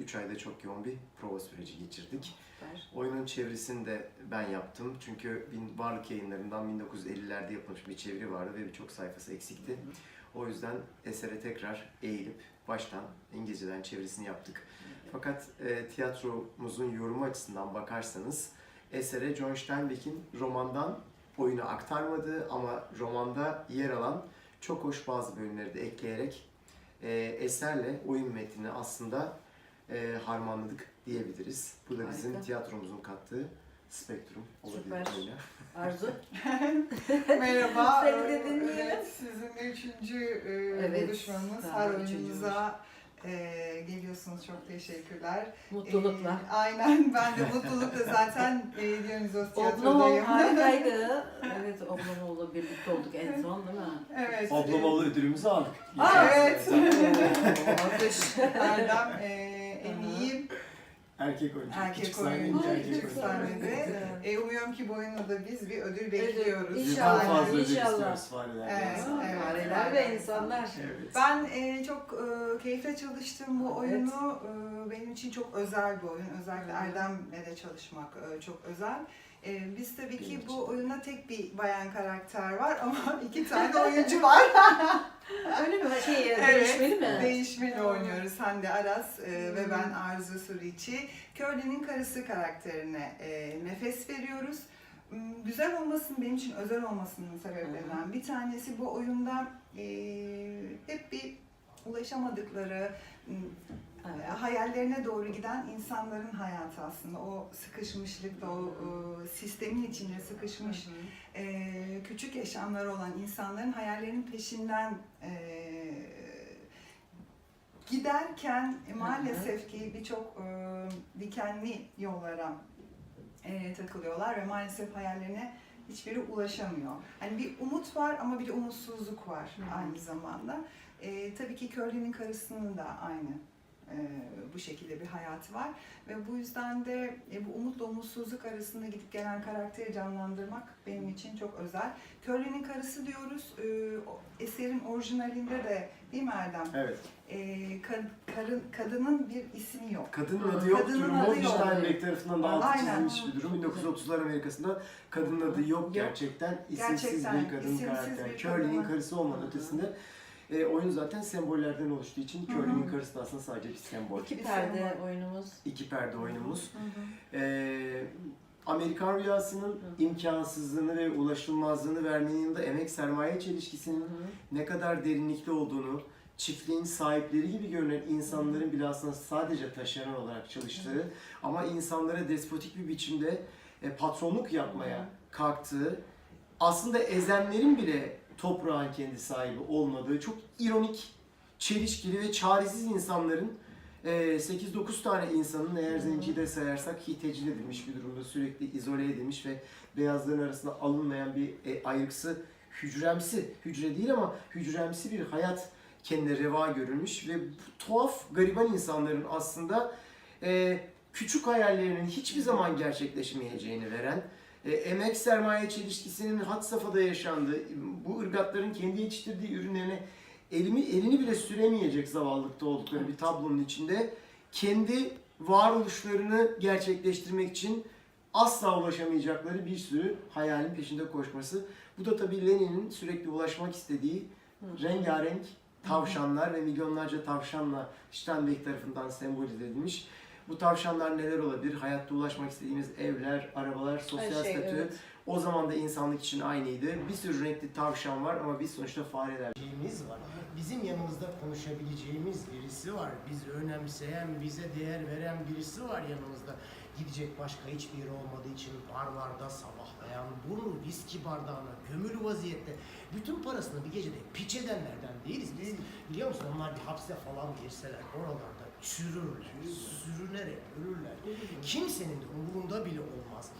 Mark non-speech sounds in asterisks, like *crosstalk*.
3 ayda çok yoğun bir prova süreci geçirdik. Süper. Oyunun çevirisini de ben yaptım. Çünkü bin- Varlık yayınlarından 1950'lerde yapılmış bir çeviri vardı ve birçok sayfası eksikti. O yüzden esere tekrar eğilip baştan İngilizceden çevirisini yaptık. Fakat e, tiyatromuzun yorumu açısından bakarsanız esere John Steinbeck'in romandan oyunu aktarmadığı ama romanda yer alan çok hoş bazı bölümleri de ekleyerek e, eserle oyun metnini aslında e, harmanladık diyebiliriz. Bu da bizim Harika. tiyatromuzun kattığı spektrum olabilir Süper. böyle. Arzu. *laughs* Merhaba. Seni de dinleyelim. Evet, sizin de üçüncü e, Evet, buluşmanız. Her üçüncü oyunumuza e, geliyorsunuz. Çok teşekkürler. Mutlulukla. E, aynen. Ben de mutlulukla zaten *laughs* e, Dionysos Oblomo Tiyatro'dayım. harikaydı. *laughs* Evet Oblomo'yla birlikte olduk en son değil mi? evet. Oblamalı ödülümüzü aldık. Aa, evet. Alkış. Erdem e, iyi Erkek oyuncu. Erkek Küçük oyuncu, erkek küçük oyuncu. sahnede. E, umuyorum ki bu oyunda da biz bir ödül bekliyoruz. İnşallah. Daha fazla ödül İnşallah. istiyoruz farelerden. Evet, evet. Fareler ve insanlar. Evet. Ben e, çok e, keyifle çalıştım bu Evet. oyunu. E, benim için çok özel bir oyun. Özellikle Hı. Erdem'le de çalışmak e, çok özel. E, biz tabii ki için bu oyunda tek bir bayan karakter var ama *laughs* iki tane oyuncu var. *laughs* Öyle mi? Şey, Evet, değişmeli mi? Değişmeli oynuyoruz. Hande Aras e, ve ben Arzu Suriçi. Curly'nin karısı karakterine e, nefes veriyoruz. M, Güzel olmasının, benim için özel olmasının sebeplerinden bir tanesi bu oyunda e, hep bir ulaşamadıkları, m, Evet. hayallerine doğru giden insanların hayatı aslında. O sıkışmışlıkta, o e, sistemin içinde sıkışmış Hı hı. e, küçük yaşamları olan insanların hayallerinin peşinden e, giderken e, maalesef ki birçok e, dikenli yollara e, takılıyorlar ve maalesef hayallerine hiçbiri ulaşamıyor. Hani bir umut var ama bir de umutsuzluk var Hı hı. aynı zamanda. E, tabii ki Curly'nin karısının da aynı e, bu şekilde bir hayatı var ve bu yüzden de e, bu umutla umutsuzluk arasında gidip gelen karakteri canlandırmak benim için çok özel. Curly'nin karısı diyoruz, e, eserin orijinalinde de değil mi Erdem? Evet. E, ka- karın, kadının bir ismi yok. Kadının adı yok. Kadının adı yok. Steinbeck tarafından da altı çizilmiş bir durum. 1930'lar Amerika'sında kadının adı yok. Yok. Gerçekten isimsiz Gerçekten bir kadın isimsiz karakter. Curly'nin karısı olmanın ötesinde e, oyun zaten sembollerden oluştuğu için Hı hı. Curly'nin karısı da aslında sadece bir sembol. İki perde oyunumuz. İki perde oyunumuz. Hı hı. Ee, Amerikan rüyasının Hı. imkansızlığını ve ulaşılmazlığını vermenin yanında emek sermaye Hı çelişkisinin hı. ne kadar derinlikli olduğunu, çiftliğin sahipleri gibi görünen insanların bile aslında sadece taşeron olarak çalıştığı ama insanlara despotik bir biçimde e, patronluk yapmaya Hı. kalktığı, aslında ezenlerin bile toprağın kendi sahibi olmadığı çok ironik, çelişkili ve çaresiz insanların e, 8-9 tane insanın eğer zenciyi de sayarsak hitecil edilmiş bir durumda sürekli izole edilmiş ve beyazların arasında alınmayan bir e, ayrıksı hücremsi, hücre değil ama hücremsi bir hayat kendine reva görülmüş ve bu tuhaf, gariban insanların aslında e, küçük hayallerinin hiçbir zaman gerçekleşmeyeceğini veren, e, emek sermaye çelişkisinin had safhada yaşandığı, bu ırgatların kendi yetiştirdiği ürünlerine elimi elini bile süremeyecek zavallılıkta oldukları bir tablonun içinde kendi varoluşlarını gerçekleştirmek için asla ulaşamayacakları bir sürü hayalin peşinde koşması. Bu da tabii Lenin'in sürekli ulaşmak istediği rengarenk tavşanlar ve milyonlarca tavşanla Steinbeck tarafından sembolize edilmiş. Bu tavşanlar neler olabilir? Hayatta ulaşmak istediğimiz evler, arabalar, sosyal şey, statü. evet. O zaman da insanlık için aynıydı. Bir sürü renkli tavşan var ama biz sonuçta fareler. şeyimiz var. Bizim yanımızda konuşabileceğimiz birisi var. Bizi önemseyen, bize değer veren birisi var yanımızda. Gidecek başka hiçbir yeri olmadığı için barlarda sabahlayan, burnu viski bardağına gömülü vaziyette bütün parasını bir gecede piç edenlerden değiliz biz. Biliyor musun onlar bir hapse falan girseler oralarda çürürler, sürünerek ölürler. Kimsenin de umurunda bile olmaz.